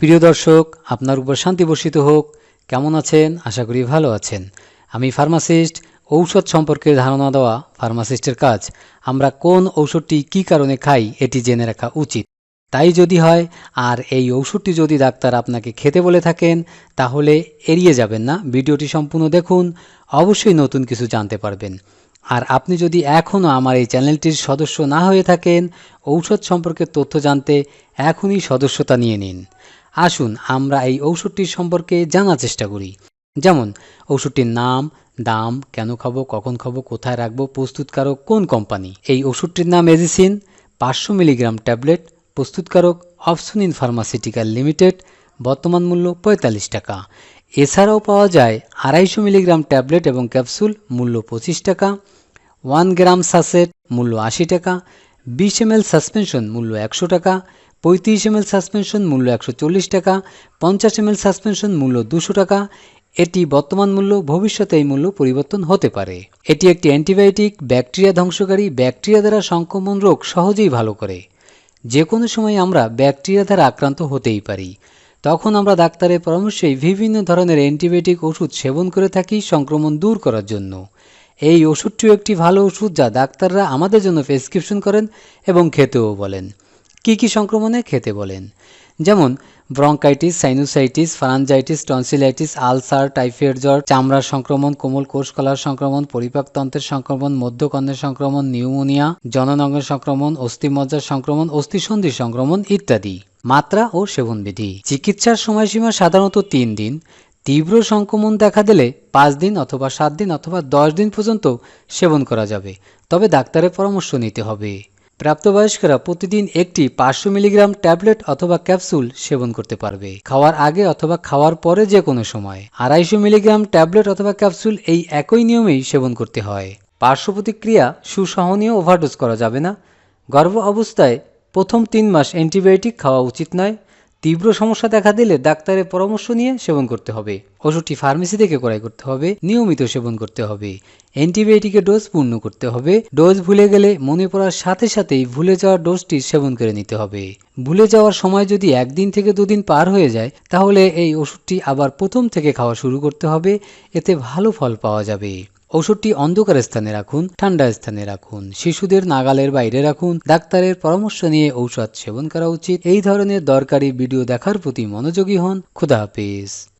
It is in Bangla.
প্রিয় দর্শক, আপনার উপর শান্তি বর্ষিত হোক। কেমন আছেন? আশা করি ভালো আছেন। আমি ফার্মাসিস্ট, ঔষধ সম্পর্কে ধারণা দেওয়া ফার্মাসিস্টের কাজ। আমরা কোন ঔষধটি কী কারণে খাই, এটি জেনে রাখা উচিত। তাই যদি হয়, আর এই ঔষধটি যদি ডাক্তার আপনাকে খেতে বলে থাকেন, তাহলে এড়িয়ে যাবেন না। ভিডিওটি সম্পূর্ণ দেখুন, অবশ্যই নতুন কিছু জানতে পারবেন। আর আপনি যদি এখনও আমার এই চ্যানেলটির সদস্য না হয়ে থাকেন, ঔষধ সম্পর্কে তথ্য জানতে এখনই সদস্যতা নিয়ে নিন। আসুন আমরা এই ঔষধটির সম্পর্কে জানার চেষ্টা করি। যেমন, ঔষধটির নাম, দাম, কেন খাব, কখন খাব, কোথায় রাখব, প্রস্তুতকারক কোন কোম্পানি? এই ওষুধটির নাম এজিসিন পাঁচশো মিলিগ্রাম ট্যাবলেট, প্রস্তুতকারক অপসনিন ফার্মাসিউটিক্যাল লিমিটেড, বর্তমান মূল্য পঁয়তাল্লিশ টাকা। এছাড়াও পাওয়া যায় আড়াইশো মিলিগ্রাম ট্যাবলেট এবং ক্যাপসুল, মূল্য পঁচিশ টাকা। ওয়ান গ্রাম সাসেট, মূল্য আশি টাকা। বিশ এম সাসপেনশন, মূল্য একশো টাকা। পঁয়ত্রিশ এমএল সাসপেনশন মূল্য একশো চল্লিশ টাকা, পঞ্চাশ এমএল সাসপেনশন মূল্য দুশো টাকা। এটি বর্তমান মূল্য, ভবিষ্যতে এই মূল্য পরিবর্তন হতে পারে। এটি একটি অ্যান্টিবায়োটিক, ব্যাকটেরিয়া ধ্বংসকারী, ব্যাকটেরিয়া দ্বারা সংক্রমণ রোগ সহজেই ভালো করে। যে কোনো সময় আমরা ব্যাকটেরিয়া দ্বারা আক্রান্ত হতেই পারি। তখন আমরা ডাক্তারের পরামর্শেই বিভিন্ন ধরনের অ্যান্টিবায়োটিক ওষুধ সেবন করে থাকি সংক্রমণ দূর করার জন্য। এই ওষুধটিও একটি ভালো ওষুধ যা ডাক্তাররা আমাদের জন্য প্রেসক্রিপশন করেন এবং খেতেও বলেন। কি কি সংক্রমণে খেতে বলেন? যেমন, bronchitis, sinusitis pharyngitis tonsillitis, ulcer, typhoid জ্বর, চামড়ার সংক্রমণ, কোমল কোষকলার সংক্রমণ, পরিপাকতন্ত্রের সংক্রমণ, মধ্যকর্ণের সংক্রমণ, নিউমোনিয়া জননঙ্গের সংক্রমণ, অস্থিমজ্জার সংক্রমণ, অস্থিসন্ধির সংক্রমণ ইত্যাদি। মাত্রা ও সেবনবিধি। চিকিৎসার সময়সীমা সাধারণত তিন দিন। তীব্র সংক্রমণ দেখা দিলে পাঁচ দিন অথবা সাত দিন অথবা দশ দিন পর্যন্ত সেবন করা যাবে। তবে ডাক্তারের পরামর্শ নিতে হবে। প্রাপ্তবয়স্করা প্রতিদিন একটি পাঁচশো মিলিগ্রাম ট্যাবলেট অথবা ক্যাপসুল সেবন করতে পারবে। খাওয়ার আগে অথবা খাওয়ার পরে যে কোনো সময়। আড়াইশো মিলিগ্রাম ট্যাবলেট অথবা ক্যাপসুল এই একই নিয়মেই সেবন করতে হয়। পার্শ্ব প্রতিক্রিয়া সুসহনীয় ওভারডোজ করা যাবে না। গর্ভ অবস্থায় প্রথম তিন মাস অ্যান্টিবায়োটিক খাওয়া উচিত নয়। তীব্র সমস্যা দেখা দিলে ডাক্তারের পরামর্শ নিয়ে সেবন করতে হবে। ওষুধটি ফার্মেসি থেকে ক্রয় করতে হবে, নিয়মিত সেবন করতে হবে। অ্যান্টিবায়োটিকের ডোজ পূর্ণ করতে হবে। ডোজ ভুলে গেলে মনে পড়ার সাথে সাথেই ভুলে যাওয়া ডোজটি সেবন করে নিতে হবে। ভুলে যাওয়ার সময় যদি একদিন থেকে দুদিন পার হয়ে যায়, তাহলে এই ওষুধটি আবার প্রথম থেকে খাওয়া শুরু করতে হবে। এতে ভালো ফল পাওয়া যাবে। ওষুধটি অন্ধকার স্থানে রাখুন, ঠান্ডা স্থানে রাখুন, শিশুদের নাগালের বাইরে রাখুন, ডাক্তারের পরামর্শ নিয়ে ঔষধ সেবন করা উচিত। এই ধরনের দরকারি ভিডিও দেখার প্রতি মনোযোগী হন। খুদা হাফিজ।